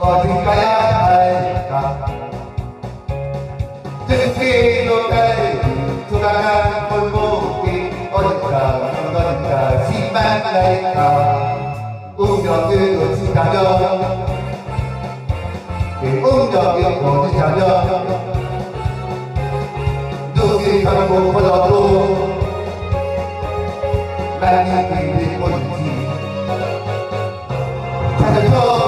어디 가야 할까 등기로 갈 돌아간 골목이 어디가 어디가 심한 날까 운명으로 지나면 내 운명이 보는 자면 누굴 가고 걸어도 많이 빌리고 있지 찾아줘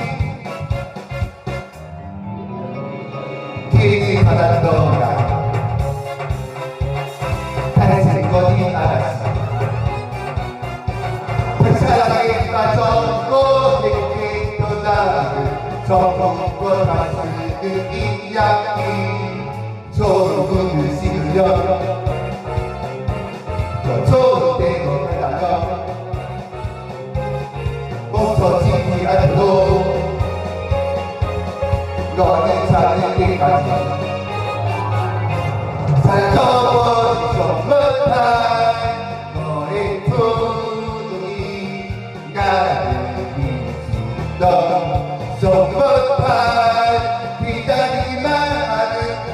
다시 그 이야기 소금을 씹으려 저 좋은 데로 달려 멈춰지지 않고 너는 찾을 때까지 살펴보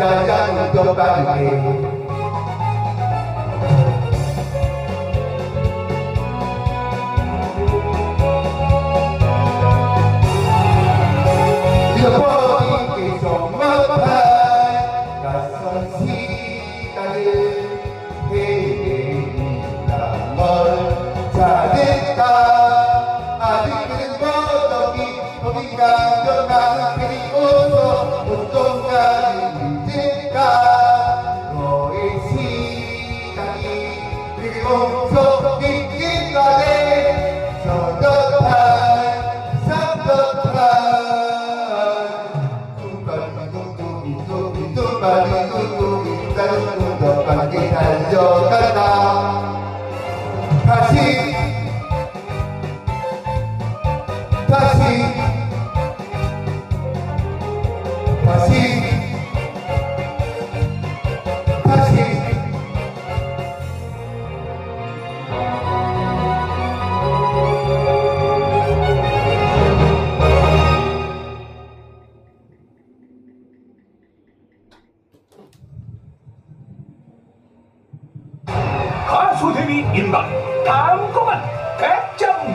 ìyá ìyá ìjọba ìgbé. Assim, assim. Tankutemi in Bad. Tankumann.